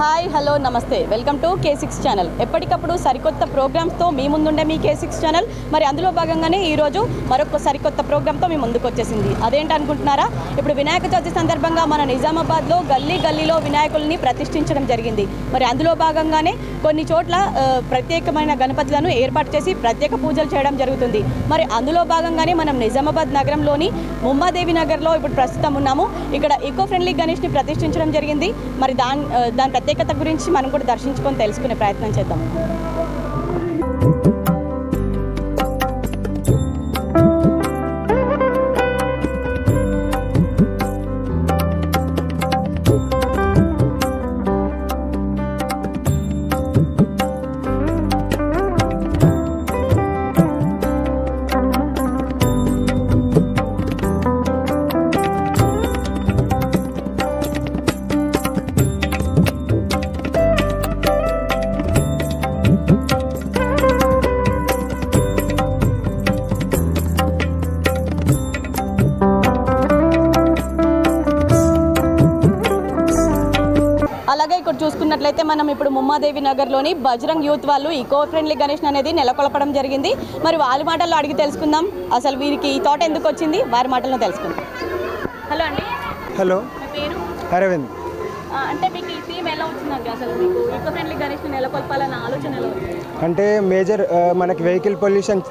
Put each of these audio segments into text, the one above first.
Hi hello నమస్తే. Welcome to K six channel ఎప్పటికప్పుడు సరికొత్త ప్రోగ్రామ్స్తో మీ ముందుండే మీ కే సిక్స్ ఛానల్ మరి అందులో భాగంగానే ఈరోజు మరొక సరికొత్త ప్రోగ్రామ్తో మీ ముందుకు వచ్చేసింది. అదేంటనుకుంటున్నారా ఇప్పుడు వినాయక చవితి సందర్భంగా మన నిజామాబాద్లో గల్లీ గల్లీలో వినాయకుల్ని ప్రతిష్ఠించడం జరిగింది. మరి అందులో భాగంగానే కొన్ని చోట్ల ప్రత్యేకమైన గణపతులను ఏర్పాటు చేసి ప్రత్యేక పూజలు చేయడం జరుగుతుంది. మరి అందులో భాగంగానే మనం నిజామాబాద్ నగరంలోని ముమ్మాదేవి నగర్లో ఇప్పుడు ప్రస్తుతం ఉన్నాము. ఇక్కడ ఈకో ఫ్రెండ్లీ గణేష్ని ప్రతిష్ఠించడం జరిగింది. మరి దాని దాని ప్రత్యేకత గురించి మనం కూడా దర్శించుకొని తెలుసుకునే ప్రయత్నం చేద్దాం. చూసుకున్నట్లయితే మనం ఇప్పుడు ముమ్మాదేవి నగర్లోని బజరంగ్ యూత్ వాళ్ళు ఈకో ఫ్రెండ్లీ గణేష్ అనేది నెలకొల్పడం జరిగింది. మరి వాళ్ళ మాటల్లో అడిగి తెలుసుకుందాం. అసలు వీరికి ఈ తోట ఎందుకు వచ్చింది? వారి మాటల్లో తెలుసుకుందాం. హలో అండి. హలో. పేరు? అరవింద్. అంటే మీకు ఈ థీమ్ ఎలా వచ్చిందండి? అసలు మీకు ఈకో ఫ్రెండ్లీ గణేష్ని నెలకొల్పాలన్న ఆలోచన ఎలా వచ్చింది అంటే మేజర్ మనకి వెహికల్ పొల్యూషన్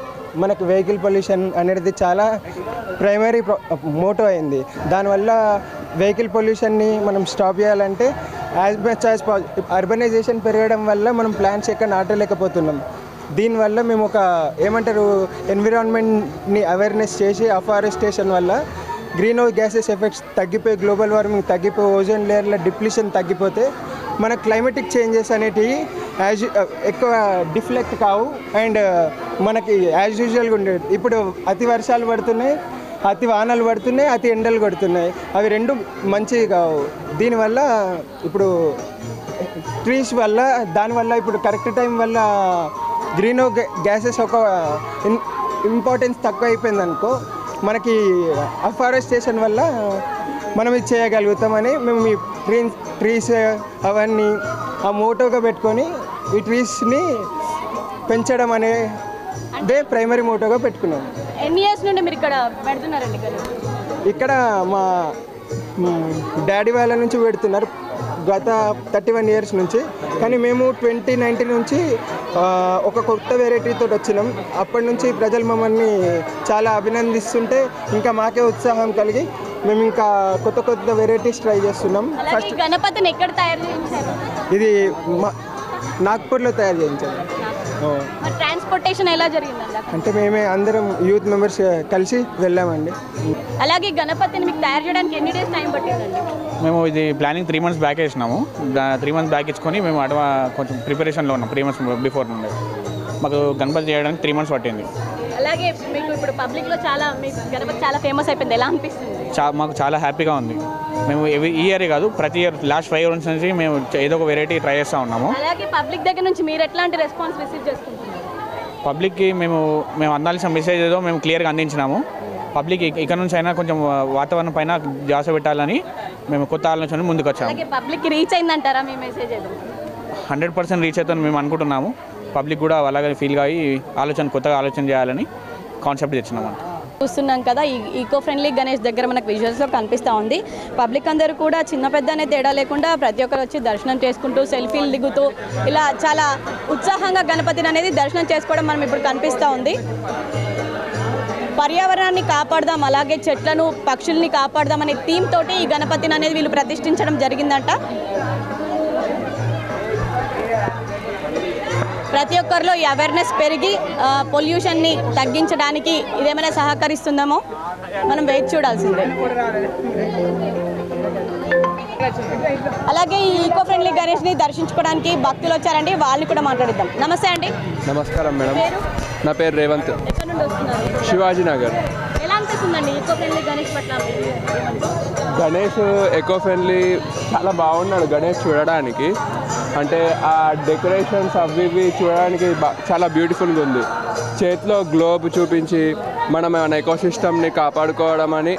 మనకి వెహికల్ పొల్యూషన్ అనేది చాలా ప్రైమరీ మోటో అయింది. దానివల్ల వెహికల్ పొల్యూషన్ని మనం స్టాప్ చేయాలంటే యాజ్ మచ్ యాజ్ అర్బనైజేషన్ పెరగడం వల్ల మనం ప్లాంట్స్ ఎక్కడ నాటలేకపోతున్నాం. దీనివల్ల మేము ఒక ఏమంటారు ఎన్విరాన్మెంట్ని అవేర్నెస్ చేసి అఫారెస్టేషన్ వల్ల గ్రీన్ హౌస్ గ్యాసెస్ ఎఫెక్ట్స్ తగ్గిపోయి గ్లోబల్ వార్మింగ్ తగ్గిపోయి ఓజోన్ లేయర్ల డిప్లిషన్ తగ్గిపోతే మన క్లైమేటిక్ చేంజెస్ అనేటివి యాజ్ ఎక్కువ డిఫ్లెక్ట్ కావు. అండ్ మనకి యాజ్ యూజువల్గా ఉండేది. ఇప్పుడు అతి వర్షాలు పడుతున్నాయి. అతి వానలు పడుతున్నాయి అతి ఎండలు కొడుతున్నాయి. అవి రెండు మంచివి కావు. దీనివల్ల ఇప్పుడు ట్రీస్ వల్ల దానివల్ల ఇప్పుడు కరెక్ట్ టైం వల్ల గ్రీన్ గ్యాసెస్ ఒక ఇంపార్టెన్స్ తక్కువ అయిపోయింది అనుకో మనకి అఫారెస్టేషన్ వల్ల మనం ఇది చేయగలుగుతామని మేము ఈ ట్రీ ట్రీస్ అవన్నీ ఆ మోటోగా పెట్టుకొని ఈ ట్రీస్ని పెంచడం అనేదే ప్రైమరీ మోటోగా పెట్టుకున్నాం. ఎన్ని ఇయర్స్ నుండి మీరు ఇక్కడ పెడుతున్నారండి ఇక్కడ? ఇక్కడ మా డాడీ వాళ్ళ నుంచి పెడుతున్నారు. గత థర్టీ వన్ ఇయర్స్ నుంచి. కానీ మేము ట్వంటీ నైన్టీన్ నుంచి ఒక కొత్త వెరైటీతో వచ్చినాం. అప్పటి నుంచి ప్రజలు మమ్మల్ని చాలా అభినందిస్తుంటే ఇంకా మాకే ఉత్సాహం కలిగి మేము ఇంకా కొత్త కొత్త వెరైటీస్ ట్రై చేస్తున్నాం. ఫస్ట్ గణపతిని ఎక్కడ తయారు చేయించారు? ఇది మా నాగ్పూర్లో తయారు చేయించాము ట్రాన్స్పోర్టేషన్ ఎలా జరిగిందండి అక్కడ? అంటే మేమే అందరం యూత్ మెంబర్స్ కలిసి వెళ్ళామండి. అలాగే గణపతిని మీకు తయారు చేయడానికి ఎన్ని డేస్ టైం పట్టిందండి? మేము ఇది ప్లానింగ్ త్రీ మంత్స్ బ్యాక్ వేసినాము. త్రీ మంత్స్ బ్యాక్ ఇచ్చుకొని మేము అడవా కొంచెం ప్రిపరేషన్లో ఉన్నాం త్రీ మంత్స్ బిఫోర్ నుండి. మాకు గణపతి చేయడానికి త్రీ మంత్స్ పట్టింది. అలాగే మీకు ఇప్పుడు పబ్లిక్లో చాలా మీకు గణపతి చాలా ఫేమస్ అయిపోయింది. ఎలా అనిపిస్తుంది? చా మాకు చాలా హ్యాపీగా ఉంది. మేము ఎవ్రీ ఇయరే కాదు ప్రతి ఇయర్ లాస్ట్ ఫైవ్ ఇయర్స్ నుంచి మేము ఏదో ఒక వెరైటీ ట్రై చేస్తూ ఉన్నాము. అలాగే పబ్లిక్ దగ్గర నుంచి మీరు ఎట్లాంటి రెస్పాన్స్ రిసీవ్ చేసుకుంటున్నారు? పబ్లిక్కి మేము మేము అందాల్సిన మెసేజ్ ఏదో మేము క్లియర్గా అందించినాము. పబ్లిక్ ఇక- ఇక్కడ నుంచి అయినా కొంచెం వాతావరణం పైన జాస పెట్టాలని మేము కొత్త ఆలోచన ముందుకు వచ్చాము పబ్లిక్ రీచ్ అయిందంటారా మీ మెసేజ్ హండ్రెడ్ పర్సెంట్ రీచ్ అవుతుందని మేము అనుకుంటున్నాము. పబ్లిక్ కూడా అలాగే ఫీల్ అయ్యి ఆలోచన కొత్తగా ఆలోచన చేయాలని కాన్సెప్ట్ తెచ్చినాము అంట చూస్తున్నాం కదా ఈ ఈకో ఫ్రెండ్లీ గణేష్ దగ్గర మనకు విజువల్స్లో కనిపిస్తూ ఉంది. పబ్లిక్ అందరూ కూడా చిన్న పెద్ద అనే తేడా లేకుండా ప్రతి ఒక్కరు వచ్చి దర్శనం చేసుకుంటూ సెల్ఫీలు దిగుతూ ఇలా చాలా ఉత్సాహంగా గణపతిని అనేది దర్శనం చేసుకోవడం మనం ఇప్పుడు కనిపిస్తూ ఉంది. పర్యావరణాన్ని కాపాడదాం అలాగే చెట్లను పక్షుల్ని కాపాడదాం అనే థీమ్ తోటి ఈ గణపతిని అనేది వీళ్ళు ప్రతిష్ఠించడం జరిగిందంట. ప్రతి ఒక్కరిలో ఈ అవేర్నెస్ పెరిగి పొల్యూషన్ని తగ్గించడానికి ఇదేమైనా సహకరిస్తుందేమో మనం వేచి చూడాల్సిందే. అలాగే ఈ ఈకో ఫ్రెండ్లీ గణేష్ని దర్శించుకోవడానికి భక్తులు వచ్చారండి వాళ్ళని కూడా మాట్లాడిద్దాం. నమస్తే అండి. నమస్కారం మేడం. నా పేరు రేవంత్. శివాజీ నగర్. ఎలా అనిపిస్తుందండి ఈకో ఫ్రెండ్లీ గణేష్ పట్ల? గణేష్ ఎకో ఫ్రెండ్లీ చాలా బాగున్నాడు గణేష్ చూడడానికి. అంటే ఆ డెకరేషన్స్ అవి ఇవి చూడడానికి చాలా బ్యూటిఫుల్గా ఉంది. చేతిలో గ్లోబ్ చూపించి మనం మన ఎకోసిస్టమ్ని కాపాడుకోవడం అని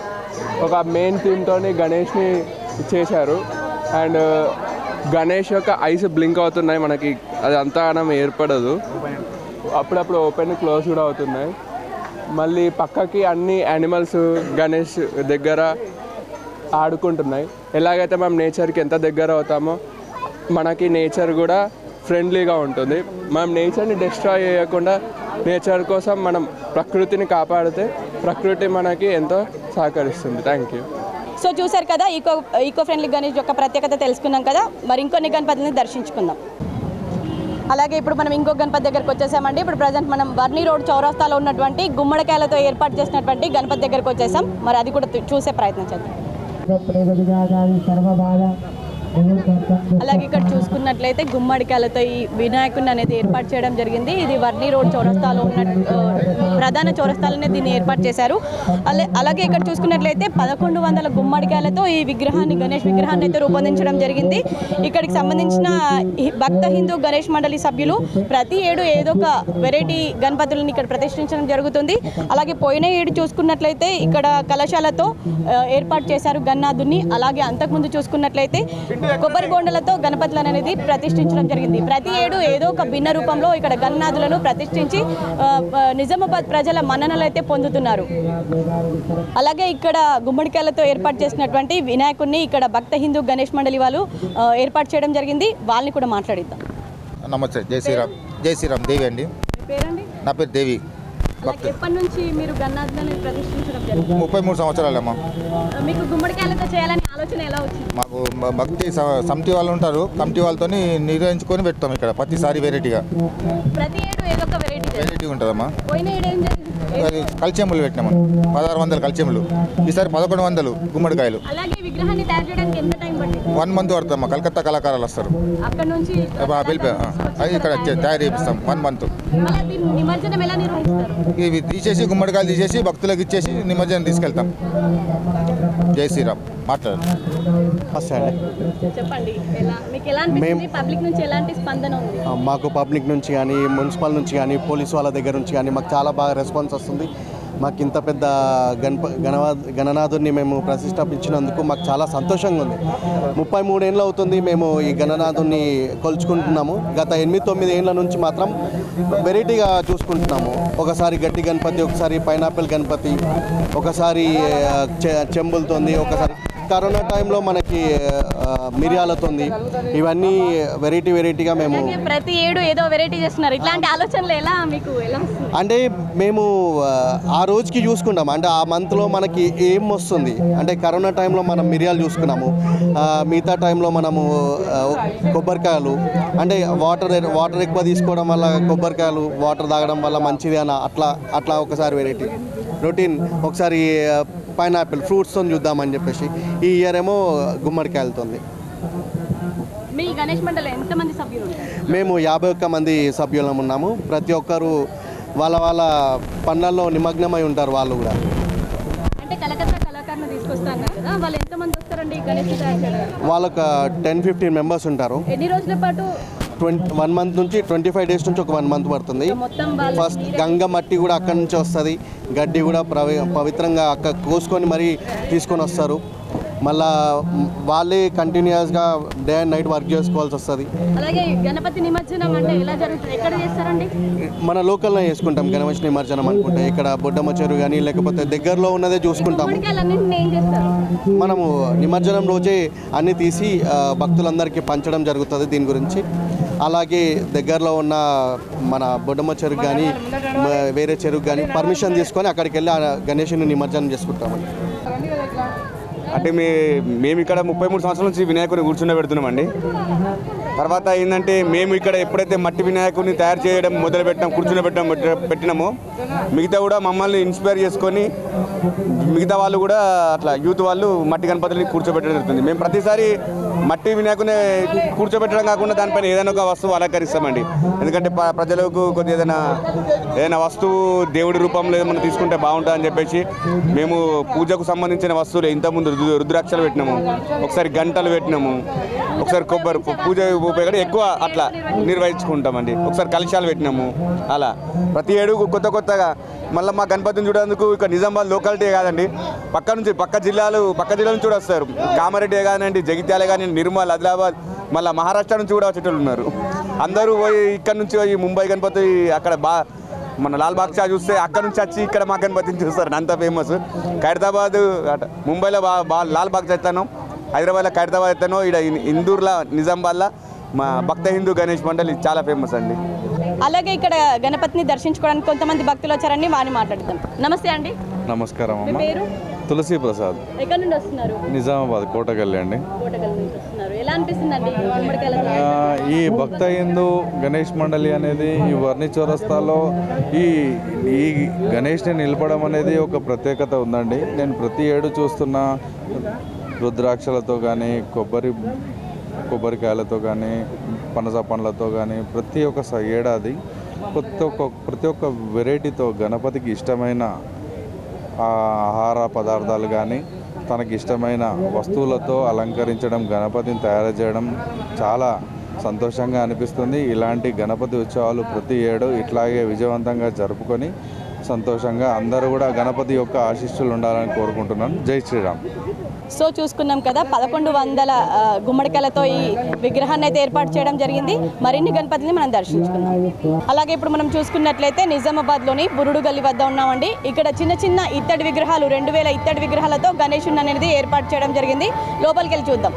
ఒక మెయిన్ థీమ్తో గణేష్ని చేశారు. అండ్ uh, గణేష్ యొక్క ఐస్ బ్లింక్ అవుతున్నాయి మనకి. అది అంతగానం ఏర్పడదు. అప్పుడప్పుడు ఓపెన్ క్లోజ్ కూడా అవుతున్నాయి. మళ్ళీ పక్కకి అన్ని యానిమల్స్ గణేష్ దగ్గర ఆడుకుంటున్నాయి. ఎలాగైతే మనం నేచర్కి ఎంత దగ్గర అవుతామో మనకి నేచర్ కూడా ఫ్రెండ్లీగా ఉంటుంది. మనం నేచర్ని డిస్ట్రాయ్ చేయకుండా నేచర్ కోసం మనం ప్రకృతిని కాపాడితే ప్రకృతి మనకి ఎంతో సహకరిస్తుంది. థ్యాంక్ యూ సో చూశారు కదా ఈకో ఈకో ఫ్రెండ్లీ గణేష్ యొక్క ప్రత్యేకత తెలుసుకున్నాం కదా మరి ఇంకొన్ని గణపతిని దర్శించుకుందాం. అలాగే ఇప్పుడు మనం ఇంకో గణపతి దగ్గరకు వచ్చేసామండి. ఇప్పుడు ప్రజెంట్ మనం వర్ణి రోడ్ చౌరస్తాలో ఉన్నటువంటి గుమ్మడికాయలతో ఏర్పాటు చేసినటువంటి గణపతి దగ్గరకు వచ్చేసాం. మరి అది కూడా చూసే ప్రయత్నం చేద్దాం. అలాగే ఇక్కడ చూసుకున్నట్లయితే గుమ్మడికాయలతో ఈ వినాయకుడిని అనేది ఏర్పాటు చేయడం జరిగింది. ఇది వర్ణి రోడ్ చౌరస్తాలో ఉన్న ప్రధాన చౌరస్తాలోనే దీన్ని ఏర్పాటు చేశారు. అలా అలాగే ఇక్కడ చూసుకున్నట్లయితే పదకొండు వందల గుమ్మడికాయలతో ఈ విగ్రహాన్ని గణేష్ విగ్రహాన్ని అయితే రూపొందించడం జరిగింది. ఇక్కడికి సంబంధించిన భక్త హిందూ గణేష్ మండలి సభ్యులు ప్రతి ఏడు ఏదో ఒక వెరైటీ గణపతులను ఇక్కడ ప్రతిష్ఠించడం జరుగుతుంది. అలాగే పోయిన ఏడు చూసుకున్నట్లయితే ఇక్కడ కలశాలతో ఏర్పాటు చేశారు గన్నాథుని అలాగే అంతకుముందు చూసుకున్నట్లయితే కొబ్బరి బొండలతో గణపతులు అనేది ప్రతిష్ఠించడం జరిగింది. ప్రతి ఏడు ఏదో ఒక భిన్న రూపంలో ఇక్కడ గన్నాథులను ప్రతిష్ఠించి నిజామాబాద్ ప్రజల మన్ననలు అయితే పొందుతున్నారు. అలాగే ఇక్కడ గుమ్మడికాయలతో ఏర్పాటు చేసినటువంటి వినాయకుడిని ఇక్కడ భక్త హిందూ గణేష్ మండలి వాళ్ళు ఏర్పాటు చేయడం జరిగింది. వాళ్ళని కూడా మాట్లాడిద్దాం. నమస్తే జై శ్రీరామ్. జై శ్రీరామ్ దేవి అండి. నా పేరు దేవి. ఎప్పటి నుంచి మీరు గన్నాథులను ప్రతిష్ఠించడం జరిగింది? ముప్పై మూడు సంవత్సరాలమ్మా. మీకు గుమ్మడికాయలతో చేయాలని ఆలోచన ఎలా వచ్చింది? మాకు మ- భక్తి సమితి వాళ్ళు ఉంటారు కమిటీ వాళ్ళతో నిర్వహించుకొని పెడతాం ఇక్కడ ప్రతిసారి వెరైటీగా. ప్రతి ఏడు ఏదో ఒక వెరైటీ ఉంటుందమ్మా. కల్చెములు పెట్టినాము? పదహారు వందల కల్చెములు. ఈసారి పదకొండు వందలు గుమ్మడికాయలు. వన్ మంత్ పడుతుందమ్మా. కలకత్తా కళాకారాలు వస్తారు. అది ఇక్కడ తయారు చేపిస్తాం. One month. ఇవి తీసేసి గుమ్మడికాయలు తీసేసి భక్తులకు ఇచ్చేసి నిమజ్జనం తీసుకెళ్తాం. జై శ్రీరామ్ మాట్లాడు నమస్తే అండి. చెప్పండి ఎలా మీకు ఎలా అనిపించింది పబ్లిక్ నుంచి ఎలాంటి స్పందన ఉంది? ఆ, మాకు పబ్లిక్ నుంచి కానీ మున్సిపల్ నుంచి కానీ పోలీసు వాళ్ళ దగ్గర నుంచి కానీ మాకు చాలా బాగా రెస్పాన్స్ వస్తుంది. మాకు ఇంత పెద్ద గణప గణవా గణనాథుని మేము ప్రతిష్టాపించినందుకు మాకు చాలా సంతోషంగా ఉంది ముప్పై మూడేళ్ళు అవుతుంది మేము ఈ గణనాథుని కొలుచుకుంటున్నాము. గత ఎనిమిది తొమ్మిది ఏళ్ళ నుంచి మాత్రం వెరైటీగా చూసుకుంటున్నాము. ఒకసారి గట్టి గణపతి ఒకసారి పైనాపిల్ గణపతి ఒకసారి చె- చెంబులతోంది ఒకసారి కరోనా టైంలో మనకి మిరియాలతోంది. ఇవన్నీ వెరైటీ వెరైటీగా మేము ప్రతి ఏడు ఏదో వెరైటీ చేస్తున్నారు. ఇట్లాంటి ఆలోచనలు ఎలా మీకు ఎలా అంటే మేము ఆ, రోజుకి చూసుకుంటాం. అంటే ఆ మంత్లో మనకి ఏం వస్తుంది? అంటే కరోనా టైంలో మనం మిరియాలు చూసుకున్నాము. మిగతా టైంలో మనము కొబ్బరికాయలు. అంటే వాటర్ వాటర్ ఎక్కువ తీసుకోవడం వల్ల కొబ్బరికాయలు వాటర్ తాగడం వల్ల మంచిది అని అట్లా అట్లా ఒకసారి వెరైటీ. రొటీన్. ఒకసారి పైనాపిల్ ఫ్రూట్స్తో చూద్దామని చెప్పేసి ఈ ఇయర్ ఏమో గుమ్మడికాయలతోంది మీ గణేష్ మండలి ఎంతమంది సభ్యులు ఉంటారు? మేము యాభై ఒక్క మంది సభ్యులం ఉన్నాము. ప్రతి ఒక్కరు వాళ్ళ వాళ్ళ పనులలో నిమగ్నమై ఉంటారు వాళ్ళు కూడా. అంటే కలకత్తా కళాకారులు తీసుకొస్తాను కదా వాళ్ళు ఎంతమంది వస్తారండి గణేష్ తయారు చేయడానికి వాళ్ళొక టెన్ ఫిఫ్టీన్ మెంబర్స్ ఉంటారు. ఎన్ని రోజుల పాటు ట్వంటీ వన్ మంత్ నుంచి ట్వంటీ ఫైవ్ డేస్ నుంచి ఒక వన్ మంత్ పడుతుంది. ఫస్ట్ గంగ మట్టి కూడా అక్కడి నుంచి వస్తుంది. గడ్డి కూడా పవిత్రంగా అక్క కోసుకొని మరీ తీసుకొని వస్తారు. మళ్ళా వాళ్ళే కంటిన్యూస్గా డే అండ్ నైట్ వర్క్ చేసుకోవాల్సి వస్తుంది. గణపతి మన లోకల్లో చేసుకుంటాం గణేష్ నిమజ్జనం అనుకుంటే. ఇక్కడ బొడ్డమ్మ చెరువు కానీ లేకపోతే దగ్గరలో ఉన్నదే చేస్తారు? మనము నిమజ్జనం రోజే అన్ని తీసి భక్తులందరికీ పంచడం జరుగుతుంది దీని గురించి. అలాగే దగ్గరలో ఉన్న మన బొడ్డమ్మ చెరుకు కానీ వేరే చెరుకు కానీ పర్మిషన్ తీసుకొని అక్కడికి వెళ్ళి ఆ గణేషుని నిమజ్జనం చేసుకుంటామండి. అంటే మీ మేము ఇక్కడ ముప్పై మూడు సంవత్సరాల నుంచి వినాయకుడిని కూర్చుండబెడుతున్నామండి తర్వాత ఏంటంటే మేము ఇక్కడ ఎప్పుడైతే మట్టి వినాయకుడిని తయారు చేయడం మొదలు పెట్టాం కూర్చుండబెట్టడం పెట్టినామో మిగతా కూడా మమ్మల్ని ఇన్స్పైర్ చేసుకొని మిగతా వాళ్ళు కూడా అట్లా యూత్ వాళ్ళు మట్టి గణపతిని కూర్చోబెట్టడం జరుగుతుంది. మేము ప్రతిసారి మట్టి వినాయకుని కూర్చోబెట్టడం కాకుండా దానిపైన ఏదైనా ఒక వస్తువు అలంకరిస్తామండి. ఎందుకంటే ప్రజలకు కొద్ది ఏదైనా ఏదైనా వస్తువు దేవుడి రూపంలో ఏమైనా తీసుకుంటే బాగుంటుందని చెప్పేసి మేము పూజకు సంబంధించిన వస్తువులు ఇంతకుముందు రుద్ర- రుద్రాక్షలు పెట్టినాము. ఒకసారి గంటలు పెట్టినాము. ఒకసారి కొబ్బరి పూజ ఉపయోగపడి ఎక్కువ అట్లా నిర్వహించుకుంటామండి. ఒకసారి కలశాలు పెట్టినాము. అలా. ప్రతి ఏడు కొత్త కొత్తగా మళ్ళీ మా గణపతిని చూడేందుకు ఇక్కడ నిజామాబాద్ లోకాలిటీ కాదండి. పక్క నుంచి పక్క జిల్లాలు పక్క జిల్లాల నుంచి కూడా వస్తారు కామారెడ్డి కానివ్వండి జగిత్యాల కానివ్వండి నిర్మల్ ఆదిలాబాద్ మళ్ళీ మహారాష్ట్ర నుంచి కూడా వచ్చేటోళ్ళు ఉన్నారు. అందరూ పోయి ఇక్కడ నుంచి పోయి ముంబై గణపతి అక్కడ బా మన లాల్ బాగ్ షా చూస్తే అక్కడ నుంచి వచ్చి ఇక్కడ మా గణపతిని చూస్తారు. అంత ఫేమస్ ఖైరతాబాద్ అట ముంబైలో బా బా లాల్ బాగ్ ఎత్తాను హైదరాబాద్లో ఖైరతాబాద్ ఎత్తాను ఇక్కడ ఇందూర్లో నిజామాబాద్లో మా భక్త హిందూ గణేష్ మండలి చాలా ఫేమస్ అండి. అలాగే ఇక్కడ గణపతిని దర్శించుకోవడానికి కొంతమంది భక్తులు వచ్చారని వారిని మాట్లాడతాం నమస్తే అండి. నమస్కారం మీ అమ్మ పేరు? తులసి ప్రసాద్ ఎక్కడి నుండి వస్తున్నారు? నిజామాబాద్ కోటగల్లి అండి. ఈ భక్త హిందూ గణేష్ మండలి అనేది ఈ వర్ణి చౌరస్తాలో ఈ ఈ గణేష్ని నిలపడం అనేది ఒక ప్రత్యేకత ఉందండి. నేను ప్రతి ఏడు చూస్తున్న రుద్రాక్షలతో కానీ కొబ్బరి కొబ్బరికాయలతో కానీ పనస పండ్లతో కానీ ప్రతి ఒక్క స- ఏడాది ప్రతి ఒక్క ప్రతి ఒక్క వెరైటీతో గణపతికి ఇష్టమైన ఆహార పదార్థాలు కానీ తనకి ఇష్టమైన వస్తువులతో అలంకరించడం గణపతిని తయారు చేయడం చాలా సంతోషంగా అనిపిస్తుంది. ఇలాంటి గణపతి ఉత్సవాలు ప్రతి ఏడు ఇట్లాగే విజయవంతంగా జరుపుకొని సంతోషంగా అందరూ కూడా గణపతి యొక్క ఆశీస్సులు ఉండాలని కోరుకుంటున్నాను. జై శ్రీరామ్. సో చూసుకున్నాం కదా పదకొండు వందల గుమ్మడికలతో గుమ్మడికాయలతో ఈ విగ్రహాన్ని అయితే ఏర్పాటు చేయడం జరిగింది. మరిన్ని గణపతిని మనం దర్శించుకున్నాం అలాగే ఇప్పుడు మనం చూసుకున్నట్లయితే నిజామాబాద్లోని బురుడు గల్లి వద్ద ఉన్నామండి. ఇక్కడ చిన్న చిన్న ఇత్తడి విగ్రహాలు రెండు వేల ఇత్తడి విగ్రహాలతో గణేషుని అనేది ఏర్పాటు చేయడం జరిగింది. లోపలికి వెళ్ళి చూద్దాం.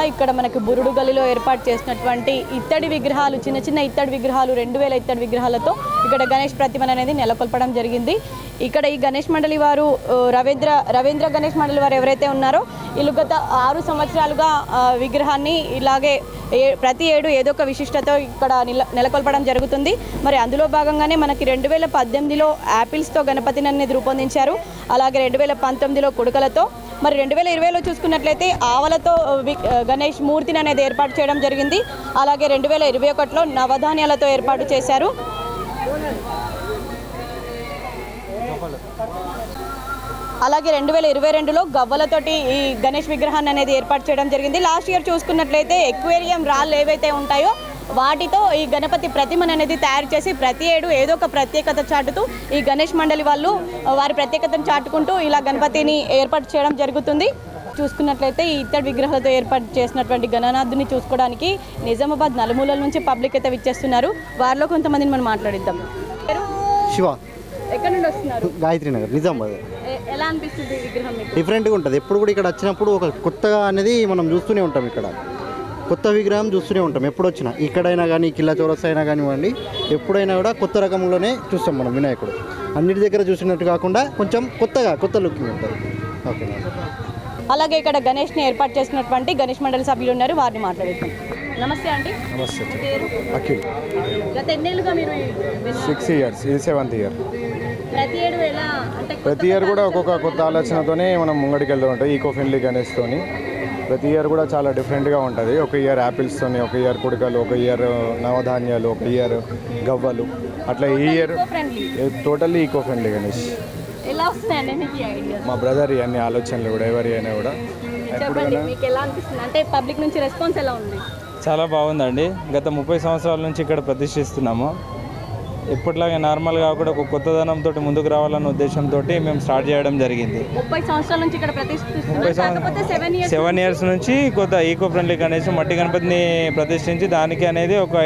కదా ఇక్కడ మనకి బురుడు గలిలో ఏర్పాటు చేసినటువంటి ఇత్తడి విగ్రహాలు చిన్న చిన్న ఇత్తడి విగ్రహాలు రెండు వేల ఇత్తడి విగ్రహాలతో ఇక్కడ గణేష్ ప్రతిమను అనేది నెలకొల్పడం జరిగింది. ఇక్కడ ఈ గణేష్ మండలి వారు రవీంద్ర రవీంద్ర గణేష్ మండలి వారు ఎవరైతే ఉన్నారో వీళ్ళు గత ఆరు సంవత్సరాలుగా విగ్రహాన్ని ఇలాగే ఏ- ప్రతి ఏడు ఏదో ఒక విశిష్టతో ఇక్కడ నిల నెలకొల్పడం జరుగుతుంది. మరి అందులో భాగంగానే మనకి రెండు వేల పద్దెనిమిదిలో యాపిల్స్తో గణపతిని అనేది రూపొందించారు. అలాగే రెండు వేల పంతొమ్మిదిలో కుడుకలతో మరి రెండు వేల ఇరవైలో చూసుకున్నట్లయితే ఆవలతో గణేష్ మూర్తిని అనేది ఏర్పాటు చేయడం జరిగింది. అలాగే రెండు వేల ఇరవై ఒకటిలో నవధాన్యాలతో ఏర్పాటు చేశారు. అలాగే రెండు వేల ఇరవై రెండులో గవ్వలతోటి ఈ గణేష్ విగ్రహాన్ని అనేది ఏర్పాటు చేయడం జరిగింది. లాస్ట్ ఇయర్ చూసుకున్నట్లయితే ఎక్వేరియం రాళ్ళు ఏవైతే ఉంటాయో వాటితో ఈ గణపతి ప్రతిమను అనేది తయారు చేసి ప్రతి ఏడు ఏదో ఒక ప్రత్యేకత చాటుతూ ఈ గణేష్ మండలి వాళ్ళు వారి ప్రత్యేకతను చాటుకుంటూ ఇలా గణపతిని ఏర్పాటు చేయడం జరుగుతుంది. చూసుకున్నట్లయితే ఈ ఇత్తడి విగ్రహాలతో ఏర్పాటు చేసినటువంటి గణనాథుని చూసుకోవడానికి నిజామాబాద్ నలుమూలల నుంచి పబ్లిక్ అయితే విచ్చేస్తున్నారు. వారిలో కొంతమందిని మనం మాట్లాడిద్దాం? శివ. ఎక్కడి నుండి వస్తున్నారు? గాయత్రి నగర్ నిజామాబాద్. ఎలా అనిపిస్తుంది విగ్రహం డిఫరెంట్గా ఉంటుంది. ఎప్పుడు కూడా ఇక్కడ వచ్చినప్పుడు ఒక కొత్తగా అనేది మనం చూస్తూనే ఉంటాం ఇక్కడ. కొత్త విగ్రహం చూస్తూనే ఉంటాం. ఎప్పుడు వచ్చినా ఇక్కడైనా కానీ కిల్లా చౌరస్ అయినా కానివ్వండి ఎప్పుడైనా కూడా కొత్త రకంలోనే చూస్తాం మనం వినాయకుడు. అన్నిటి దగ్గర చూసినట్టు కాకుండా కొంచెం కొత్తగా కొత్త లుకింగ్ ఉంటుంది ఓకే అలాగే ఇక్కడ గణేష్ని ఏర్పాటు చేసినటువంటి గణేష్ మండలి సభ్యులు ఉన్నారు. వారిని మాట్లాడుతాం నమస్తే అండి. నమస్తే. అఖిల్. గత ఎన్నేళ్ళుగా మీరు సిక్స్ ఇయర్స్ ఇది సెవెంత్ ఇయర్ ప్రతి ఇయర్ కూడా ఒక్కొక్క కొత్త ఆలోచనతోనే మనం ముంగడికి వెళ్తూ ఉంటాం. ఈకో ఫ్రెండ్లీ గణేష్తోని ప్రతి ఇయర్ కూడా చాలా డిఫరెంట్గా ఉంటుంది. ఒక ఇయర్ యాపిల్స్తోని ఒక ఇయర్ కుడకలు ఒక ఇయర్ నవధాన్యాలు ఒక ఇయర్ గవ్వలు. అట్లా ఈ year totally eco friendly Ganesh. మా బ్రదర్ అన్ని ఆలోచనలు కూడా ఎవరి అయినా కూడా. చెప్పండి మీకు ఎలా అనిపిస్తుంది? అంటే పబ్లిక్ నుంచి రెస్పాన్స్ ఎలా ఉంది? చాలా బాగుందండి. గత ముప్పై సంవత్సరాల నుంచి ఇక్కడ ప్రతిష్ఠిస్తున్నాము. ఎప్పటిలాగే నార్మల్ కాకుండా ఒక కొత్తదనంతో ముందుకు రావాలన్న ఉద్దేశంతో మేము స్టార్ట్ చేయడం జరిగింది. ముప్పై సంవత్సరాల నుంచి ఇక్కడ సెవెన్ ఇయర్స్ నుంచి కొత్త ఈకో ఫ్రెండ్లీ గణేష్ మట్టి గణపతిని ప్రతిష్ఠించి దానికి అనేది ఒక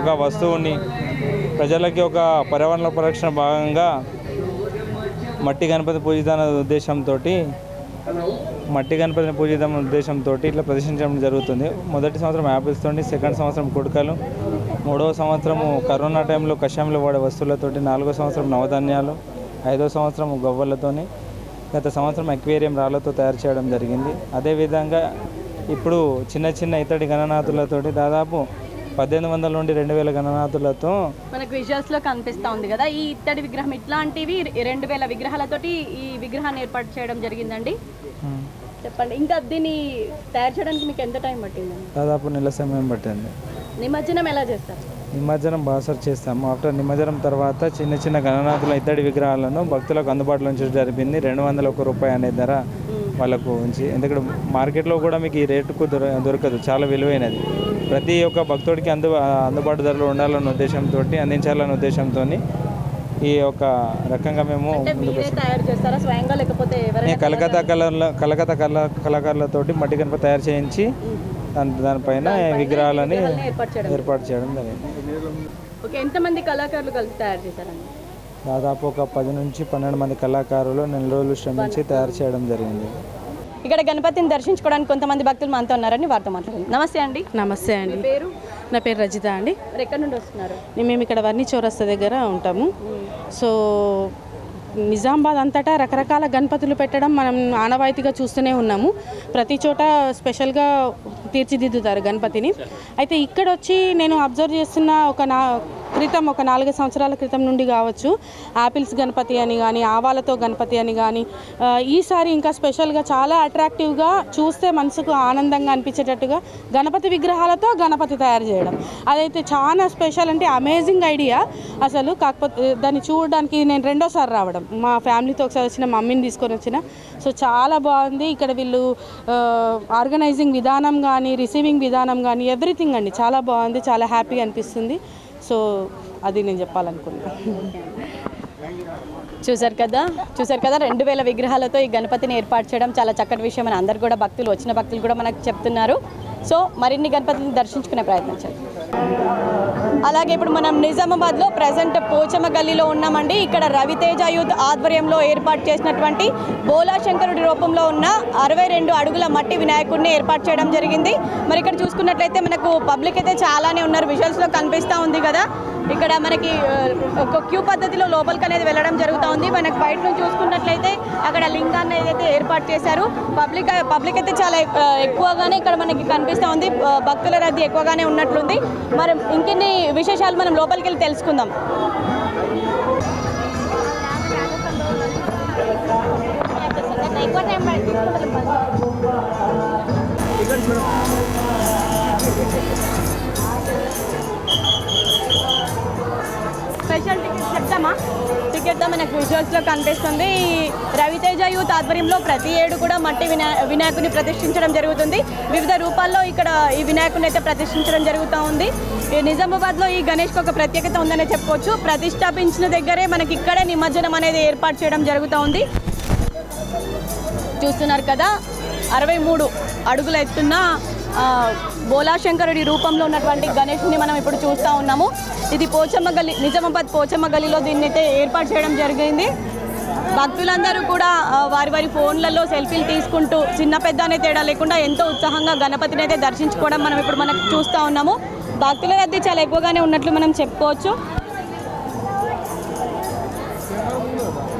ఒక వస్తువుని ప్రజలకి ఒక పర్యావరణ పరిరక్షణ భాగంగా మట్టి గణపతి పూజితాన ఉద్దేశంతో మట్టి గణపతిని పూజిద్దాం ఉద్దేశంతో ఇట్లా ప్రదర్శించడం జరుగుతుంది. మొదటి సంవత్సరం యాపిల్స్ తోటి సెకండ్ సంవత్సరం కుడకలు మూడవ సంవత్సరము కరోనా టైంలో కషాయంలో వాడే వస్తువులతోటి నాలుగో సంవత్సరం నవధాన్యాలు ఐదో సంవత్సరం గవ్వలతోని గత సంవత్సరం అక్వేరియం రాళ్ళతో తయారు చేయడం జరిగింది. అదేవిధంగా ఇప్పుడు చిన్న చిన్న ఇతడి గణనాథులతోటి దాదాపు పద్దెనిమిది వందల నుండి రెండు వేల గణనాథులతో మనకు విజువల్స్లో కనిపిస్తా ఉంది కదా ఈ ఇత్తడి విగ్రహం ఇట్లాంటివి రెండు వేల విగ్రహాలతోటి ఈ విగ్రహాన్ని ఏర్పాటు చేయడం జరిగిందండి. చెప్పండి. ఇంకా దీన్ని తయారు చేయడానికి మీకు ఎంత టైం పట్టిందండి దాదాపు నెల సమయం పట్టింది. నిమజ్జనం ఎలా చేస్తారు? నిమజ్జనం బాసర్ చేస్తాము. ఆఫ్టర్ నిమజ్జనం తర్వాత చిన్న చిన్న గణనాథుల ఇత్తడి విగ్రహాలను భక్తులకు అందుబాటులో ఉంచడం జరిపింది. రెండు వందల ఒక రూపాయి అనే ధర వాళ్ళకు ఉంచి ఎందుకంటే మార్కెట్లో కూడా మీకు ఈ రేటుకు దొర దొరకదు. చాలా విలువైనది. ప్రతి ఒక్క భక్తుడికి అందు అందుబాటు ధరలో ఉండాలన్న ఉద్దేశంతో అందించాలన్న ఉద్దేశంతో ఈ యొక్క రకంగా మేము లేకపోతే నేను కలకత్తా కలర్ల కలకత్తా కళ కళాకారులతోటి మట్టి గణపతి తయారు చేయించి దాని దానిపైన విగ్రహాలని ఏర్పాటు చేయడం ఏర్పాటు చేయడం జరిగింది. ఎంతమంది కళాకారులు కలిసి తయారు చేశారండి? దాదాపు ఒక పది నుంచి పన్నెండు మంది కళాకారులు నెల రోజులు శ్రమించి తయారు చేయడం జరిగింది. ఇక్కడ గణపతిని దర్శించుకోవడానికి కొంతమంది భక్తులు మనతో ఉన్నారని వారితో మాట్లాడారు నమస్తే అండి. నమస్తే అండి. పేరు? నా పేరు రజిత అండి. మరి ఎక్కడి నుండి వస్తున్నారు? మేము ఇక్కడ వర్ణి చౌరస్తా దగ్గర ఉంటాము. సో నిజామాబాద్ అంతటా రకరకాల గణపతులు పెట్టడం మనం ఆనవాయితీగా చూస్తూనే ఉన్నాము. ప్రతి చోట స్పెషల్గా తీర్చిదిద్దుతారు గణపతిని. అయితే ఇక్కడ వచ్చి నేను అబ్జర్వ్ చేస్తున్న ఒక నా క్రితం ఒక నాలుగు సంవత్సరాల క్రితం నుండి కావచ్చు యాపిల్స్ గణపతి అని కానీ ఆవాలతో గణపతి అని కానీ ఈసారి ఇంకా స్పెషల్గా చాలా అట్రాక్టివ్గా చూస్తే మనసుకు ఆనందంగా అనిపించేటట్టుగా గణపతి విగ్రహాలతో గణపతి తయారు చేయడం. అదైతే చాలా స్పెషల్ అంటే అమేజింగ్ ఐడియా. అసలు కాకపోతే దాన్ని చూడడానికి నేను రెండోసారి రావడం. మా ఫ్యామిలీతో ఒకసారి వచ్చిన మమ్మీని తీసుకొని వచ్చిన. సో చాలా బాగుంది. ఇక్కడ వీళ్ళు ఆర్గనైజింగ్ విధానం కానీ రిసీవింగ్ విధానం కానీ ఎవ్రీథింగ్ అండి. చాలా బాగుంది. చాలా హ్యాపీగా అనిపిస్తుంది. సో అది నేను చెప్పాలనుకున్నాను చూసారు కదా? చూసారు కదా? రెండు వేల విగ్రహాలతో ఈ గణపతిని ఏర్పాటు చేయడం చాలా చక్కటి విషయం అని అందరు కూడా భక్తులు వచ్చిన భక్తులు కూడా మనకు చెప్తున్నారు. సో మరిన్ని గణపతిని దర్శించుకునే ప్రయత్నం చేద్దాం. అలాగే ఇప్పుడు మనం నిజామాబాద్లో ప్రజెంట్ పోచమ్మ గల్లీలో ఉన్నామండి. ఇక్కడ రవితేజ యూత్ ఆధ్వర్యంలో ఏర్పాటు చేసినటువంటి బోలాశంకరుడి రూపంలో ఉన్న అరవై రెండు అడుగుల మట్టి వినాయకుడిని ఏర్పాటు చేయడం జరిగింది. మరి ఇక్కడ చూసుకున్నట్లయితే మనకు పబ్లిక్ అయితే చాలానే ఉన్నారు. విజువల్స్లో కనిపిస్తూ ఉంది కదా. ఇక్కడ మనకి ఒక క్యూ పద్ధతిలో లోపలికి అనేది వెళ్ళడం జరుగుతూ ఉంది. మనకు బయట నుంచి చూసుకున్నట్లయితే అక్కడ లింగాన్ని ఏదైతే ఏర్పాటు చేశారు పబ్లిక్ పబ్లిక్ అయితే చాలా ఎక్కువగానే ఇక్కడ మనకి కనిపిస్తూ ఉంది. భక్తుల రద్దీ ఎక్కువగానే ఉన్నట్లుంది. మరి ఇంకెన్ని విశేషాలు మనం లోపలికి వెళ్ళి తెలుసుకుందాం. స్పెషల్ టికెట్ చెప్తామా? టికెట్ మనకు విజువల్స్లో కనిపిస్తుంది. ఈ రవితేజ యూత్ ఆధ్వర్యంలో ప్రతి ఏడు కూడా మట్టి వినా వినాయకుని ప్రతిష్ఠించడం జరుగుతుంది. వివిధ రూపాల్లో ఇక్కడ ఈ వినాయకుని అయితే ప్రతిష్ఠించడం జరుగుతూ ఉంది. నిజామాబాద్లో ఈ గణేష్కి ఒక ప్రత్యేకత ఉందనే చెప్పుకోవచ్చు ప్రతిష్టాపించిన దగ్గరే మనకి ఇక్కడే నిమజ్జనం అనేది ఏర్పాటు చేయడం జరుగుతూ ఉంది. చూస్తున్నారు కదా అరవై మూడు అడుగుల ఎత్తున్న బోలాశంకరుడి రూపంలో ఉన్నటువంటి గణేష్ని మనం ఇప్పుడు చూస్తూ ఉన్నాము. ఇది పోచమ్మ గల్లి నిజామాబాద్ పోచమ్మ గల్లీలో దీన్ని అయితే ఏర్పాటు చేయడం జరిగింది. భక్తులందరూ కూడా వారి వారి ఫోన్లలో సెల్ఫీలు తీసుకుంటూ చిన్న పెద్ద అనే తేడా లేకుండా ఎంతో ఉత్సాహంగా గణపతిని అయితే దర్శించుకోవడం మనం ఇప్పుడు మనకు చూస్తూ ఉన్నాము. భక్తుల రద్దీ చాలా ఎక్కువగానే ఉన్నట్లు మనం చెప్పుకోవచ్చు.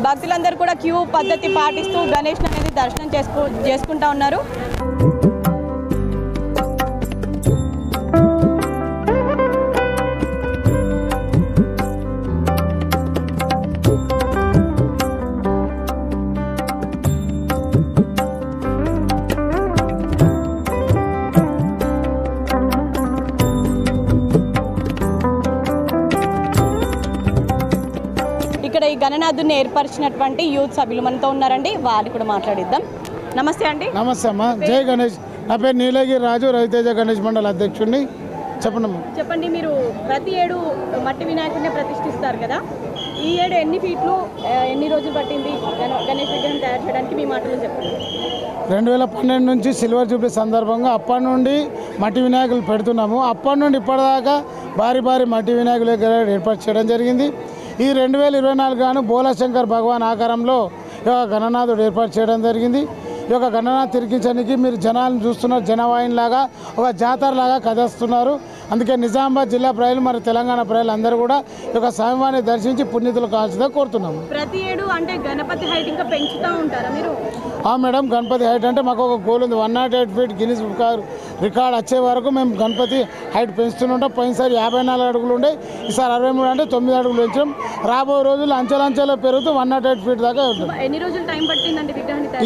భక్తులందరూ కూడా క్యూ పద్ధతి పాటిస్తూ గణేష్ అనేది దర్శనం చేసుకు చేసుకుంటా ఉన్నారు. గణనాథుని ఏర్పరిచినటువంటి యూత్ సభ్యులు మనతో ఉన్నారండి. వారిని కూడా మాట్లాడిద్దాం. నమస్తే అండి. నమస్తే అమ్మా. జై గణేష్. నా పేరు నీలగిరి రాజు రవితేజ గణేష్ మండల అధ్యక్షుడిని. చెప్పండి చెప్పండి మీరు ప్రతి ఏడు మట్టి వినాయకుడిని ప్రతిష్ఠిస్తారు కదా. ఈ ఏడు ఎన్ని ఫీట్లు ఎన్ని రోజులు పట్టింది గణ- గణేష్ విగ్రహం తయారు చేయడానికి మీ మాటలు చెప్పండి. రెండు వేల పన్నెండు నుంచి సిల్వర్ జూబ్లీ సందర్భంగా అప్పటి నుండి మట్టి వినాయకులు పెడుతున్నాము. అప్పటి నుండి ఇప్పటిదాకా భారీ భారీ మట్టి వినాయకుల ఏర్పాటు చేయడం జరిగింది. ఈ రెండు వేల ఇరవై నాలుగు గాను బోలాశంకర్ భగవాన్ ఆకారంలో ఈ యొక్క గణనాథుడు ఏర్పాటు చేయడం జరిగింది. ఈ యొక్క గణనాథ్ తిరిగించడానికి మీరు జనాలను చూస్తున్నారు జనవాహిని లాగా ఒక జాతర లాగా కదేస్తున్నారు అందుకే నిజామాబాద్ జిల్లా ప్రజలు మరి తెలంగాణ ప్రజలు అందరూ కూడా ఈ యొక్క స్వామివారిని దర్శించి పుణ్యతులు కాల్చుదా కోరుతున్నాము ప్రతి ఏడు అంటే గణపతి హైట్ ఇంకా పెంచుతూ ఉంటారా మీరు? ఆ మేడం గణపతి హైట్ అంటే మాకు ఒక గోల్ ఉంది. One not eight feet Guinness book record వచ్చే వరకు మేము గణపతి హైట్ పెంచుతూనే ఉంటాం. పోయినసారి యాభై నాలుగు అడుగులు ఉండే ఈసారి అరవై మూడు అంటే తొమ్మిది అడుగులు పెంచాం రాబోయే రోజుల్లో అంచెలంచెలో పెరుగుతూ వన్ నాట్ ఎయిట్ ఫీట్ దాకా ఉంటుంది ఎన్ని రోజులు టైం పట్టిందండి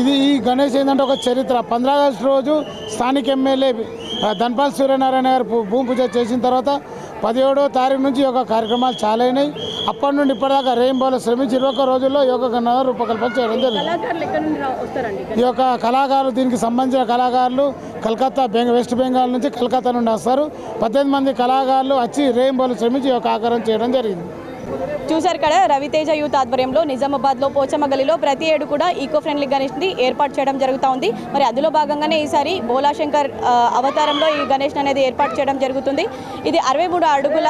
ఇది ఈ గణేష్ ఏంటంటే ఒక చరిత్ర. పంద్రా ఆగస్టు రోజు స్థానిక ఎమ్మెల్యే ధన్పాల్ సూర్యనారాయణ గారు భూమి పూజ చేసిన తర్వాత పదిహేడో తారీఖు నుంచి యోగా కార్యక్రమాలు చాలా అయినాయి అప్పటి నుండి ఇప్పటిదాకా రెయిన్బోలో శ్రమించి ఇరవై ఒక్క రోజుల్లో యోగా గణ రూపకల్పన చేయడం జరిగింది. ఈ యొక్క కళాకారులు దీనికి సంబంధించిన కళాకారులు కలకత్తా బెంగ వెస్ట్ బెంగాల్ నుంచి కలకత్తా నుండి వస్తారు. పద్దెనిమిది మంది కళాకారులు వచ్చి రెయిన్బోలో శ్రమించి యొక్క ఆకారం చేయడం జరిగింది. చూశారు కదా రవితేజ యూత్ ఆధ్వర్యంలో నిజామాబాద్లో పోచమ్మ గలిలో ప్రతి ఏడు కూడా ఈకో ఫ్రెండ్లీ గణేష్ని ఏర్పాటు చేయడం జరుగుతూ ఉంది. మరి అందులో భాగంగానే ఈసారి బోలాశంకర్ అవతారంలో ఈ గణేష్ అనేది ఏర్పాటు చేయడం జరుగుతుంది. ఇది అరవై మూడు అడుగుల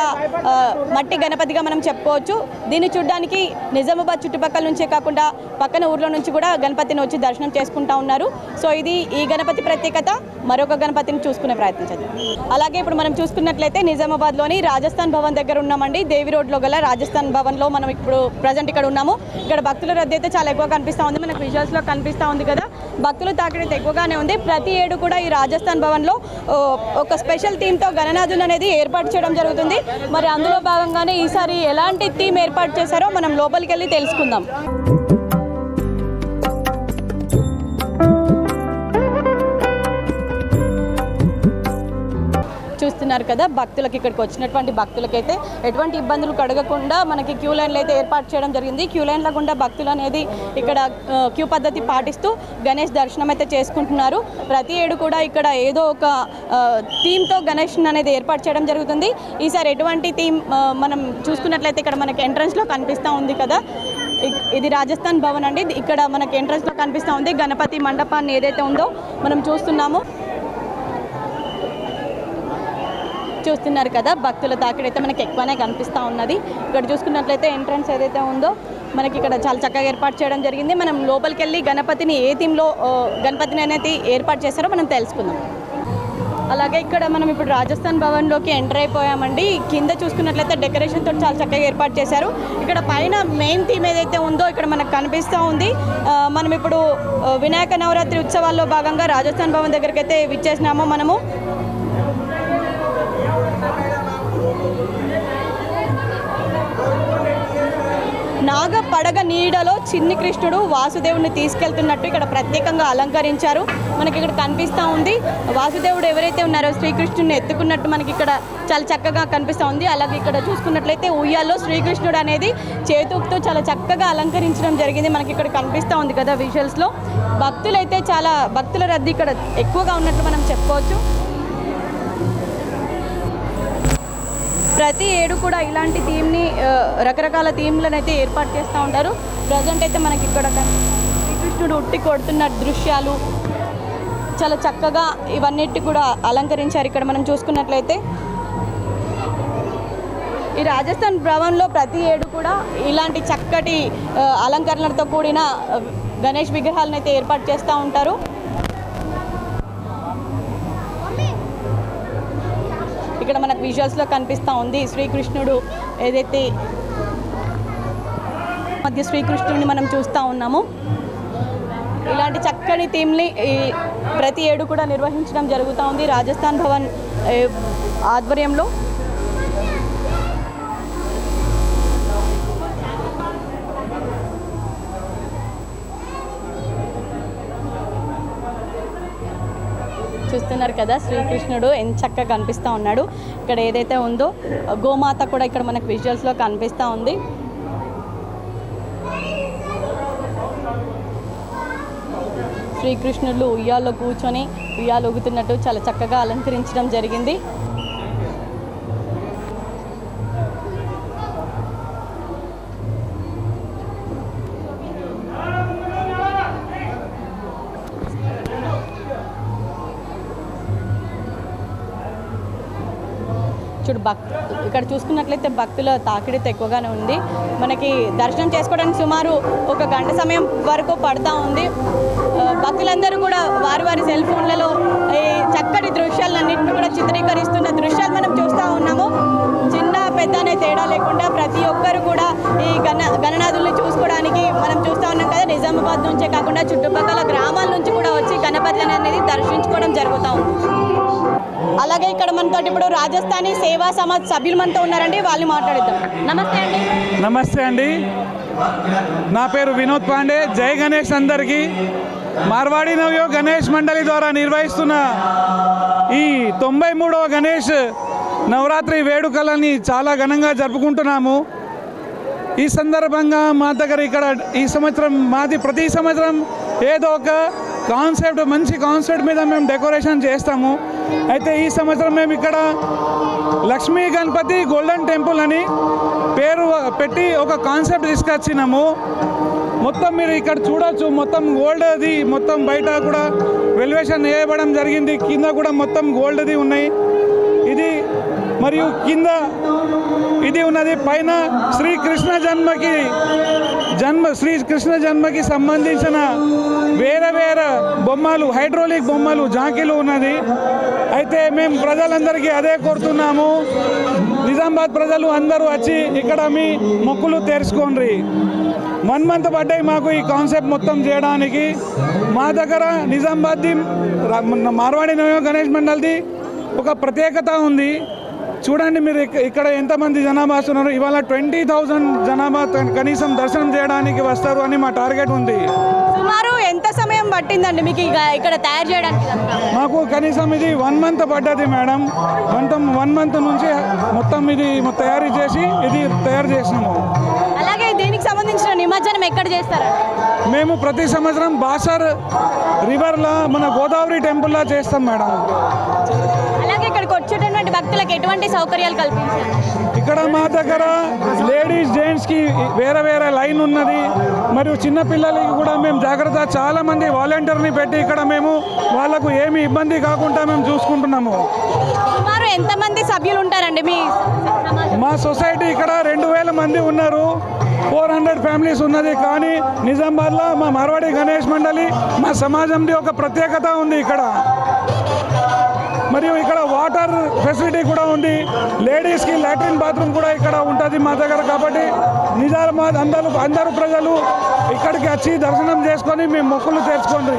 ఆ, మట్టి గణపతిగా మనం చెప్పుకోవచ్చు. దీన్ని చూడడానికి నిజామాబాద్ చుట్టుపక్కల నుంచే కాకుండా పక్కన ఊర్లో నుంచి కూడా గణపతిని వచ్చి దర్శనం చేసుకుంటా ఉన్నారు. సో ఇది ఈ గణపతి ప్రత్యేకత మరొక గణపతిని చూసుకునే ప్రయత్నించదు అలాగే ఇప్పుడు మనం చూసుకున్నట్లయితే నిజామాబాద్లోని రాజస్థాన్ భవన్ దగ్గర ఉన్నామండి. దేవి రోడ్లో గల రాజస్థాన్ భవన్లో మనం ఇప్పుడు ప్రజెంట్ ఇక్కడ ఉన్నాము. ఇక్కడ భక్తుల రద్దీ అయితే చాలా ఎక్కువ కనిపిస్తూ ఉంది. మనకు విజువల్స్లో కనిపిస్తూ ఉంది కదా. భక్తులు తాకిడి ఎక్కువగానే ఉంది. ప్రతి ఏడు కూడా ఈ రాజస్థాన్ భవన్లో లో ఒక స్పెషల్ థీమ్తో గణనాథులు అనేది ఏర్పాటు చేయడం జరుగుతుంది. మరి అందులో భాగంగానే ఈసారి ఎలాంటి థీమ్ ఏర్పాటు చేశారో మనం లోపలికి వెళ్ళి తెలుసుకుందాం. ఉన్నారు కదా భక్తులకు ఇక్కడికి వచ్చినటువంటి భక్తులకైతే ఎటువంటి ఇబ్బందులు కడగకుండా మనకి క్యూ లైన్లు అయితే ఏర్పాటు చేయడం జరిగింది. క్యూ లైన్ల గుండా భక్తులు అనేది ఇక్కడ క్యూ పద్ధతి పాటిస్తూ గణేష్ దర్శనం అయితే చేసుకుంటున్నారు. ప్రతి ఏడు కూడా ఇక్కడ ఏదో ఒక థీమ్తో గణేష్ అనేది ఏర్పాటు చేయడం జరుగుతుంది. ఈసారి ఎటువంటి థీమ్ మనం చూసుకున్నట్లయితే ఇక్కడ మనకి ఎంట్రన్స్లో కనిపిస్తూ ఉంది కదా. ఇది రాజస్థాన్ భవన్ అండి. ఇక్కడ మనకి ఎంట్రన్స్లో కనిపిస్తూ ఉంది గణపతి మండపాన్ని ఏదైతే ఉందో మనం చూస్తున్నాము. చూస్తున్నారు కదా భక్తుల తాకిడి అయితే మనకి ఎక్కువనే కనిపిస్తూ ఉన్నది. ఇక్కడ చూసుకున్నట్లయితే ఎంట్రన్స్ ఏదైతే ఉందో మనకి ఇక్కడ చాలా చక్కగా ఏర్పాటు చేయడం జరిగింది. మనం లోపలికి వెళ్ళి గణపతిని ఏ థీమ్లో గణపతిని అనేది ఏర్పాటు చేశారో మనం తెలుసుకుందాం. అలాగే ఇక్కడ మనం ఇప్పుడు రాజస్థాన్ భవన్లోకి ఎంటర్ అయిపోయామండి. కింద చూసుకున్నట్లయితే డెకరేషన్ తోటి చాలా చక్కగా ఏర్పాటు చేశారు. ఇక్కడ పైన మెయిన్ థీమ్ ఏదైతే ఉందో ఇక్కడ మనకు కనిపిస్తూ ఉంది. మనం ఇప్పుడు వినాయక నవరాత్రి ఉత్సవాల్లో భాగంగా రాజస్థాన్ భవన్ దగ్గరికి అయితే విచ్చేసినామో మనము. నాగ పడగ నీడలో చిన్ని కృష్ణుడు వాసుదేవుడిని తీసుకెళ్తున్నట్టు ఇక్కడ ప్రత్యేకంగా అలంకరించారు. మనకి ఇక్కడ కనిపిస్తూ ఉంది. వాసుదేవుడు ఎవరైతే ఉన్నారో శ్రీకృష్ణుడిని ఎత్తుకున్నట్టు మనకి ఇక్కడ చాలా చక్కగా కనిపిస్తూ ఉంది. అలాగే ఇక్కడ చూసుకున్నట్లయితే ఉయ్యాల్లో శ్రీకృష్ణుడు అనేది చేతుకుతో చాలా చక్కగా అలంకరించడం జరిగింది. మనకి ఇక్కడ కనిపిస్తూ ఉంది కదా విజువల్స్లో భక్తులైతే చాలా భక్తుల రద్దీ ఇక్కడ ఎక్కువగా ఉన్నట్టు మనం చెప్పుకోవచ్చు. ప్రతి ఏడు కూడా ఇలాంటి థీమ్ని రకరకాల థీమ్లను అయితే ఏర్పాటు చేస్తూ ఉంటారు. ప్రజెంట్ అయితే మనకి ఇక్కడ శ్రీకృష్ణుడు ఉట్టి కొడుతున్న దృశ్యాలు చాలా చక్కగా ఇవన్నిటి కూడా అలంకరించారు. ఇక్కడ మనం చూసుకున్నట్లయితే ఈ రాజస్థాన్ భవన్లో ప్రతి ఏడు కూడా ఇలాంటి చక్కటి అలంకరణలతో కూడిన గణేష్ విగ్రహాలను అయితే ఏర్పాటు చేస్తూ ఉంటారు. ఇక్కడ మనకు విజువల్స్లో కనిపిస్తూ ఉంది. శ్రీకృష్ణుడు ఏదైతే మధ్య శ్రీకృష్ణుడిని మనం చూస్తూ ఉన్నాము ఇలాంటి చక్కని థీమ్ని ఈ ప్రతి ఏడు కూడా నిర్వహించడం జరుగుతూ ఉంది. రాజస్థాన్ భవన్ ఆధ్వర్యంలో. చూస్తున్నారు కదా శ్రీకృష్ణుడు ఎంత చక్కగా కనిపిస్తూ ఉన్నాడు. ఇక్కడ ఏదైతే ఉందో గోమాత కూడా ఇక్కడ మనకు విజువల్స్లో కనిపిస్తూ ఉంది. శ్రీకృష్ణుడు ఉయ్యాల్లో కూర్చొని ఉయ్యాలు ఊగుతున్నట్టు చాలా చక్కగా అలంకరించడం జరిగింది. భక్ ఇక్కడ చూసుకున్నట్లయితే భక్తుల తాకిడిత ఎక్కువగానే ఉంది. మనకి దర్శనం చేసుకోవడానికి సుమారు ఒక గంట సమయం వరకు పడతా ఉంది. భక్తులందరూ కూడా వారి వారి సెల్ ఫోన్లలో ఈ చక్కటి దృశ్యాలన్నింటినీ కూడా చిత్రీకరిస్తున్న దృశ్యాలు మనం చూస్తూ ఉన్నాము. చిన్న పెద్ద అనే తేడా లేకుండా ప్రతి ఒక్కరు కూడా ఈ గణ గణనాథుల్ని చూసుకోవడానికి మనం చూస్తూ ఉన్నాం కదా. నిజామాబాద్ నుంచే కాకుండా చుట్టుపక్కల గ్రామాల నుంచి కూడా వచ్చి గణపతి అనేది దర్శించుకోవడం జరుగుతూ ఉంది. అలాగే ఇక్కడ మనతో ఇప్పుడు రాజస్థానీ సేవా సమాజ్ సభ్యులు మనతో ఉన్నారండి వాళ్ళు మాట్లాడిద్దాం. నమస్తే అండి. నమస్తే అండి. నా పేరు వినోద్ పాండే జై గణేష్ అందరికీ. మార్వాడి నవ్యో గణేష్ మండలి ద్వారా నిర్వహిస్తున్న ఈ తొంభై మూడవ గణేష్ నవరాత్రి వేడుకలని చాలా ఘనంగా జరుపుకుంటున్నాము. ఈ సందర్భంగా మా దగ్గర ఇక్కడ ఈ సంవత్సరం మాది ప్రతి సంవత్సరం ఏదో ఒక కాన్సెప్ట్ మంచి కాన్సెప్ట్ మీద మేము డెకరేషన్ చేస్తాము. అయితే ఈ సంవత్సరం మేము ఇక్కడ లక్ష్మీ గణపతి గోల్డెన్ టెంపుల్ అని పేరు పెట్టి ఒక కాన్సెప్ట్ తీసుకొచ్చినాము. మొత్తం మీరు ఇక్కడ చూడొచ్చు మొత్తం గోల్డ్ అది మొత్తం బయట కూడా వెల్యువేషన్ వేయబడం జరిగింది. కింద కూడా మొత్తం గోల్డ్ది ఉన్నాయి. మరియు కింద ఇది ఉన్నది. పైన శ్రీకృష్ణ జన్మకి జన్మ శ్రీకృష్ణ జన్మకి సంబంధించిన వేరే వేరే బొమ్మలు హైడ్రోలిక్ బొమ్మలు జాకీలు ఉన్నది. అయితే మేము ప్రజలందరికీ అదే కోరుతున్నాము. నిజామాబాద్ ప్రజలు అందరూ వచ్చి ఇక్కడ మీ మొక్కులు తెరుచుకోండి. వన్ మంత్ పడ్డాయి మాకు ఈ కాన్సెప్ట్ మొత్తం చేయడానికి. మా దగ్గర నిజామాబాద్ది మార్వాడి గణేష్ మండల్ది ఒక ప్రత్యేకత ఉంది. చూడండి మీరు ఇక్క- ఇక్కడ ఎంతమంది జనాభా వస్తున్నారు ఇవాళ ట్వంటీ థౌజండ్ జనాభా కనీసం దర్శనం చేయడానికి వస్తారు అని మా టార్గెట్ ఉంది. సుమారు ఎంత సమయం పట్టిందండి మీకు ఇక ఇక్కడ తయారు చేయడానికి? మాకు కనీసం ఇది వన్ మంత్ పడ్డది మేడం. మొత్తం వన్ మంత్ నుంచి మొత్తం ఇది తయారీ చేసి ఇది తయారు చేసినాము. అలాగే దీనికి సంబంధించిన నిమజ్జనం ఎక్కడ చేస్తారండి మేము ప్రతి సంవత్సరం బాసర్ రివర్లో మన గోదావరి టెంపుల్లో చేస్తాం మేడం. భక్తులకు ఎటువంటి సౌకర్యాలు కల్పించారు ఇక్కడ మా దగ్గర లేడీస్ జెంట్స్కి వేరే వేరే లైన్ ఉన్నది. మరియు చిన్న పిల్లలకి కూడా మేము జాగ్రత్త చాలా మంది వాలంటీర్ని పెట్టి ఇక్కడ మేము వాళ్ళకు ఏమి ఇబ్బంది కాకుండా మేము చూసుకుంటున్నాము. సుమారు ఎంతమంది సభ్యులు ఉంటారండి మీ మా సొసైటీ ఇక్కడ రెండు వేల మంది ఉన్నారు. ఫోర్ హండ్రెడ్ ఫ్యామిలీస్ ఉన్నది. కానీ నిజామాబాద్లో మా మార్వాడి గణేష్ మండలి మా సమాజంది ఒక ప్రత్యేకత ఉంది ఇక్కడ. మరియు ఇక్కడ వాటర్ ఫెసిలిటీ కూడా ఉంది. లేడీస్కి లాట్రిన్ బాత్రూమ్ కూడా ఇక్కడ ఉంటుంది మా దగ్గర కాబట్టి నిజామాబాద్ అందరూ అందరు ప్రజలు ఇక్కడికి వచ్చి దర్శనం చేసుకొని మేము మొక్కులు తెచ్చుకోండి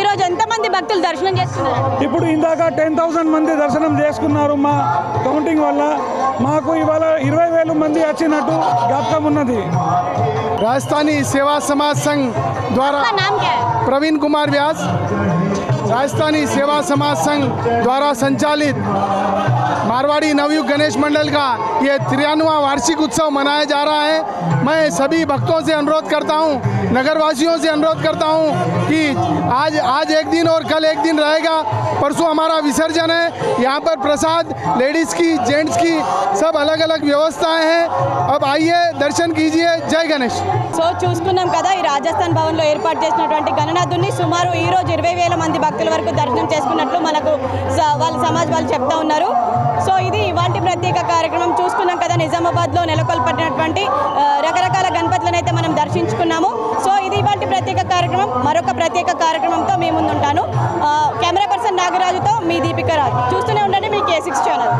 ఈరోజు ఎంతమంది భక్తులు దర్శనం చేస్తున్నారు ఇప్పుడు ఇందాక టెన్ థౌసండ్ మంది దర్శనం చేసుకున్నారు మా కౌంటింగ్ వల్ల. మాకు ఇవాళ ఇరవై వేల మంది వచ్చినట్టు జ్ఞాపకం ఉన్నది. రాజస్థానీ సేవా సమాజ్ సంఘ్ ద్వారా ప్రవీణ్ కుమార్ వ్యాస్ राजस्थानी सेवा समाज संघ द्वारा संचालित मारवाड़ी नवयुग गणेश मंडल का ये तिरानवा वार्षिक उत्सव मनाया जा रहा है। मैं सभी भक्तों से अनुरोध करता हूँ, नगरवासियों से अनुरोध करता हूँ कि आज आज एक दिन और कल एक दिन रहेगा। परसों हमारा विसर्जन है यहाँ पर प्रसाद लेडीज़ की जेंट्स की सब अलग अलग व्यवस्थाएं हैं अब आइए दर्शन कीजिए जय गणेश సో చూసుకున్నాం కదా ఈ రాజస్థాన్ భవన్లో ఏర్పాటు చేసినటువంటి గణనాథుని సుమారు ఈ రోజు ఇరవై వేల మంది భక్తుల వరకు దర్శనం చేసుకున్నట్లు మనకు స- వాళ్ళ సమాజ్ వాళ్ళు చెప్తా ఉన్నారు సో ఇది ఇవాంటి ప్రత్యేక కార్యక్రమం. చూసుకున్నాం కదా నిజామాబాద్లో నెలకొల్పడినటువంటి రకరకాల గణపతులను అయితే మనం దర్శించుకున్నాము. సో ఇది ఇవాంటి ప్రత్యేక కార్యక్రమం. మరొక ప్రత్యేక కార్యక్రమంతో మీ ముందుంటాను. కెమెరా పర్సన్ నాగరాజుతో మీ దీపిక రాజు. చూస్తూనే ఉండండి మీ కే సిక్స్ ఛానల్